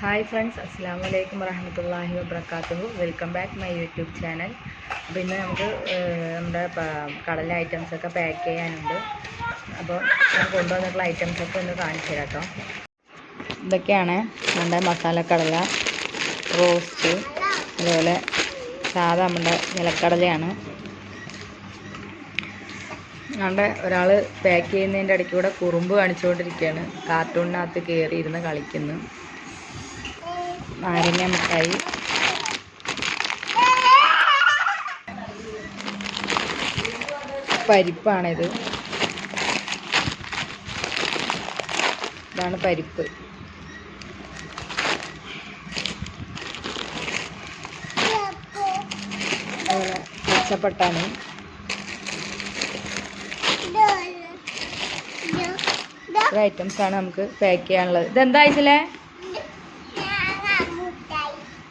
Hi friends അസ്സാം വലൈക്കും വറഹമത്തല്ലാഹി വബർക്കാത്തുഹു welcome back my YouTube channel. അപ്പോൾ ഇന്ന് നമുക്ക് നമ്മുടെ കടല ഐറ്റംസൊക്കെ പാക്ക് ചെയ്യാനുണ്ട്. അപ്പോൾ ഞാൻ കൊണ്ടുവന്നിട്ടുള്ള ഐറ്റംസൊക്കെ ഒന്ന് കാണിച്ചു തരാം കേട്ടോ ഇതൊക്കെയാണ് നമ്മുടെ മസാലക്കടല റോസ്റ്റ് അതുപോലെ സാധാ നമ്മുടെ നിലക്കടലയാണ്. നമ്മുടെ ഒരാൾ പാക്ക് ചെയ്യുന്നതിന്റെ ഇടയ്ക്ക് കൂടെ കുറുമ്പ് കാണിച്ചുകൊണ്ടിരിക്കുകയാണ്. കാർട്ടൂണിനകത്ത് കയറി ഇരുന്ന് കളിക്കുന്നു. നാരങ്ങ മിഠായി. പരിപ്പാണിത്. ഇതാണ് പരിപ്പ്. ഐറ്റംസ് ആണ് നമുക്ക് പാക്ക് ചെയ്യാനുള്ളത്. ഇതെന്താ ഇതിലെ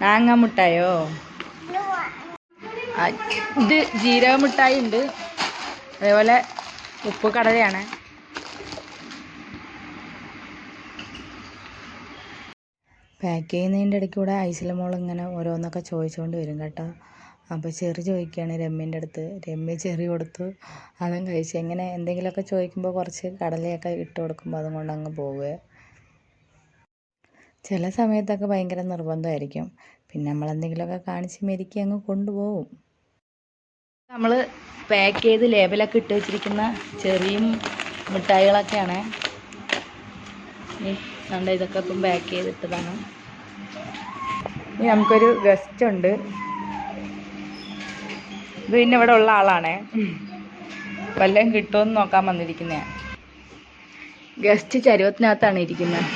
നാങ്ങ മുട്ടായോ ഇത് ജീരക മുട്ടായി ഉണ്ട്. അതേപോലെ ഉപ്പ് കടലയാണ്. പാക്ക് ചെയ്യുന്നതിന്റെ ഇടയ്ക്ക് കൂടെ ഐസിലെ മോൾ ഇങ്ങനെ ഓരോന്നൊക്കെ ചോദിച്ചുകൊണ്ട് വരും കേട്ടോ. അപ്പോൾ ചെറി ചോദിക്കുകയാണ് രമ്യന്റെ അടുത്ത്. രമ്യ ചെറി കൊടുത്തു. അതും കഴിച്ചു. ഇങ്ങനെ എന്തെങ്കിലുമൊക്കെ ചോദിക്കുമ്പോൾ കുറച്ച് കടലയൊക്കെ ഇട്ട് കൊടുക്കുമ്പോൾ അതും കൊണ്ട് അങ്ങ് പോവുക. ചില സമയത്തൊക്കെ ഭയങ്കര നിർബന്ധമായിരിക്കും. പിന്നെ നമ്മൾ എന്തെങ്കിലുമൊക്കെ കാണിച്ച് മെരുക്കി അങ്ങ് കൊണ്ടുപോകും. നമ്മൾ പാക്ക് ചെയ്ത് ലേബലൊക്കെ ഇട്ട് വെച്ചിരിക്കുന്ന ചെറിയും മിഠായികളൊക്കെയാണ്. കണ്ട ഇതൊക്കെ ഇപ്പം പാക്ക് ചെയ്തിട്ടതാണ്. ഇനി നമുക്കൊരു ഗസ്റ്റ് ഉണ്ട്. ഇത് പിന്നെ ഇവിടെ ഉള്ള ആളാണേ. വല്ലതും കിട്ടുമെന്ന് നോക്കാൻ വന്നിരിക്കുന്നതാണ് ഗസ്റ്റ് ചരുവത്തിനകത്താണ് ഇരിക്കുന്നത്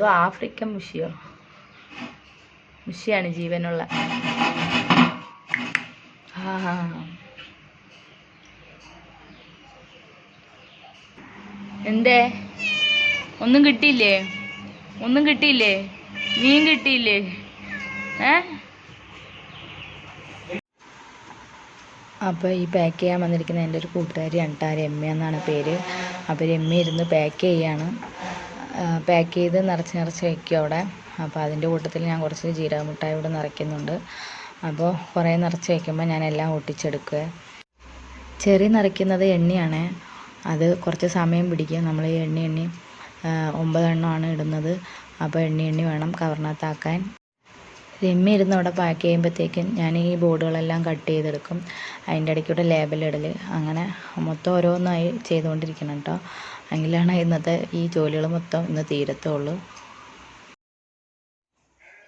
എന്തോ ആഫ്രിക്കൻ മുഷിയോ മുഷിയാണ് ജീവനുള്ള. എന്തേ? ഒന്നും കിട്ടിയില്ലേ? ഒന്നും കിട്ടിയില്ലേ? മീൻ കിട്ടിയില്ലേ? ഏ? അപ്പോൾ ഈ പാക്ക് ചെയ്യാൻ വന്നിരിക്കുന്ന എന്റെ ഒരു കൂട്ടുകാരിയാണ് കേട്ടോ രമ്യ എന്നാണ് പേര്. അപ്പോൾ രമ്യ ഇരുന്ന് പാക്ക് ചെയ്യാണ്. പാക്ക് ചെയ്ത് നിറച്ച് നിറച്ച് വയ്ക്കും അവിടെ. അപ്പോൾ അതിന്റെ കൂട്ടത്തിൽ ഞാൻ കുറച്ച് ജീരക മുട്ടായി ഇവിടെ നിറയ്ക്കുന്നുണ്ട്. അപ്പോൾ കുറേ നിറച്ച് വയ്ക്കുമ്പോൾ ഞാൻ എല്ലാം ഒട്ടിച്ചെടുക്കുക. ചെറി നിറയ്ക്കുന്നത് എണ്ണയാണ്. അത് കുറച്ച് സമയം പിടിക്കും. നമ്മൾ ഈ എണ്ണ എണ്ണി ഒമ്പതെണ്ണമാണ് ഇടുന്നത്. അപ്പോൾ എണ്ണി എണ്ണി വേണം കവറിനകത്താക്കാൻ. രമ്യ ഇരുന്ന് അവിടെ പാക്ക് ചെയ്യുമ്പോഴത്തേക്കും ഞാൻ ഈ ബോർഡുകളെല്ലാം കട്ട് ചെയ്തെടുക്കും. അതിന്റെ ഇടയ്ക്കൂടെ ലേബലിടൽ അങ്ങനെ മൊത്തം ഓരോന്നായി ചെയ്തുകൊണ്ടിരിക്കണം കേട്ടോ എങ്കിലാണ് ഇന്നത്തെ ഈ ജോലികൾ മൊത്തം ഇന്ന് തീരത്തുള്ളൂ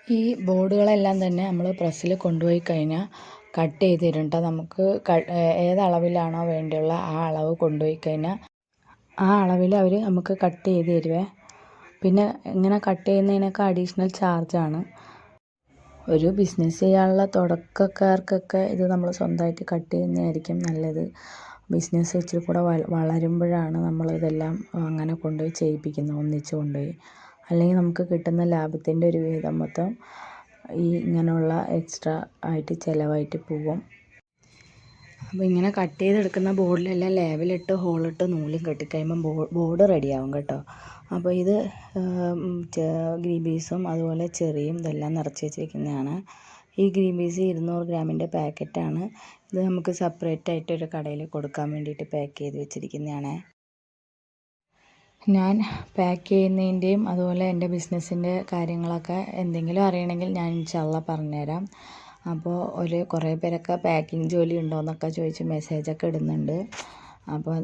ഈ ബോർഡുകളെല്ലാം തന്നെ നമ്മൾ പ്രസ്സിൽ കൊണ്ടുപോയി കഴിഞ്ഞാൽ കട്ട് ചെയ്ത് തരും നമുക്ക് ഏത് അളവിലാണോ വേണ്ടിയുള്ള ആ അളവ് കൊണ്ടുപോയി കഴിഞ്ഞാൽ ആ അളവിൽ അവർ നമുക്ക് കട്ട് ചെയ്ത് തരുവേ. പിന്നെ ഇങ്ങനെ കട്ട് ചെയ്യുന്നതിനൊക്കെ അഡീഷണൽ ചാർജാണ്. ഒരു ബിസിനസ് ചെയ്യാനുള്ള തുടക്കക്കാർക്കൊക്കെ ഇത് നമ്മൾ സ്വന്തമായിട്ട് കട്ട് ചെയ്യുന്നതായിരിക്കും നല്ലത്. ബിസിനസ് ഇച്ചിരി കൂടെ വളരുമ്പോഴാണ് നമ്മൾ ഇതെല്ലാം അങ്ങനെ കൊണ്ടുപോയി ചെയ്യിപ്പിക്കുന്നത് ഒന്നിച്ച് കൊണ്ടുപോയി. അല്ലെങ്കിൽ നമുക്ക് കിട്ടുന്ന ലാഭത്തിന്റെ ഒരു വിഹിതം മൊത്തം ഈ ഇങ്ങനെയുള്ള എക്സ്ട്രാ ആയിട്ട് ചിലവായിട്ട് പോവും അപ്പോൾ ഇങ്ങനെ കട്ട് ചെയ്തെടുക്കുന്ന ബോർഡിലെല്ലാം ലേബലിട്ട് ഹോളിട്ട് നൂലും കെട്ടിക്കഴിയുമ്പം ബോർഡ് റെഡിയാവും കേട്ടോ. അപ്പോൾ ഇത് ഗ്രീൻ പീസും അതുപോലെ ചെറിയും ഇതെല്ലാം നിറച്ച് വെച്ചിരിക്കുന്നതാണ്. ഈ ഗ്രീൻ പീസ് ഇരുന്നൂറ് ഗ്രാമിന്റെ പാക്കറ്റാണ്. ഇത് നമുക്ക് സെപ്പറേറ്റ് ആയിട്ട് ഒരു കടയിൽ കൊടുക്കാൻ വേണ്ടിയിട്ട് പാക്ക് ചെയ്ത് വെച്ചിരിക്കുന്നതാണ്. ഞാൻ പാക്ക് ചെയ്യുന്നതിന്റെയും അതുപോലെ എന്റെ ബിസിനസ്സിന്റെ കാര്യങ്ങളൊക്കെ എന്തെങ്കിലും അറിയണമെങ്കിൽ ഞാൻ ഇൻഷാല്ല പറഞ്ഞുതരാം. അപ്പോൾ ഒരു കുറേ പേരൊക്കെ പാക്കിംഗ് ജോലി ഉണ്ടോ എന്നൊക്കെ ചോദിച്ച് മെസ്സേജൊക്കെ ഇടുന്നുണ്ട്. അപ്പോൾ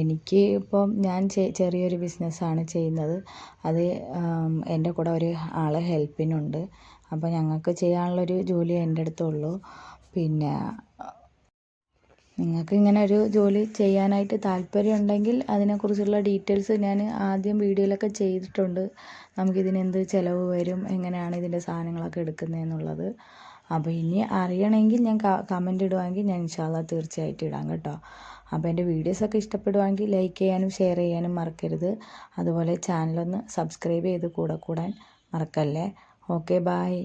എനിക്ക് ഇപ്പം ഞാൻ ചെറിയൊരു ബിസിനസ്സാണ് ചെയ്യുന്നത്. അത് എന്റെ കൂടെ ഒരു ആൾ ഹെൽപ്പിനുണ്ട്. അപ്പോൾ ഞങ്ങൾക്ക് ചെയ്യാനുള്ളൊരു ജോലി എന്റെ അടുത്തുള്ളൂ. പിന്നെ നിങ്ങൾക്ക് ഇങ്ങനെ ഒരു ജോലി ചെയ്യാനായിട്ട് താല്പര്യം ഉണ്ടെങ്കിൽ അതിനെക്കുറിച്ചുള്ള ഡീറ്റെയിൽസ് ഞാൻ ആദ്യം വീഡിയോയിലൊക്കെ ചെയ്തിട്ടുണ്ട്. നമുക്കിതിനെന്ത് ചിലവ് വരും എങ്ങനെയാണ് ഇതിന്റെ സാധനങ്ങളൊക്കെ എടുക്കുന്നതെന്നുള്ളത്. അപ്പോൾ ഇനി അറിയണമെങ്കിൽ ഞാൻ കമന്റ് ഇടുവാണെങ്കിൽ ഞാൻ ഇൻഷാല്ല തീർച്ചയായിട്ടും ഇടാം കേട്ടോ. അപ്പോൾ എന്റെ വീഡിയോസൊക്കെ ഇഷ്ടപ്പെടുവാണെങ്കിൽ ലൈക്ക് ചെയ്യാനും ഷെയർ ചെയ്യാനും മറക്കരുത്. അതുപോലെ ചാനലൊന്ന് സബ്സ്ക്രൈബ് ചെയ്ത് കൂടെ കൂടാൻ മറക്കല്ലേ. Okay bye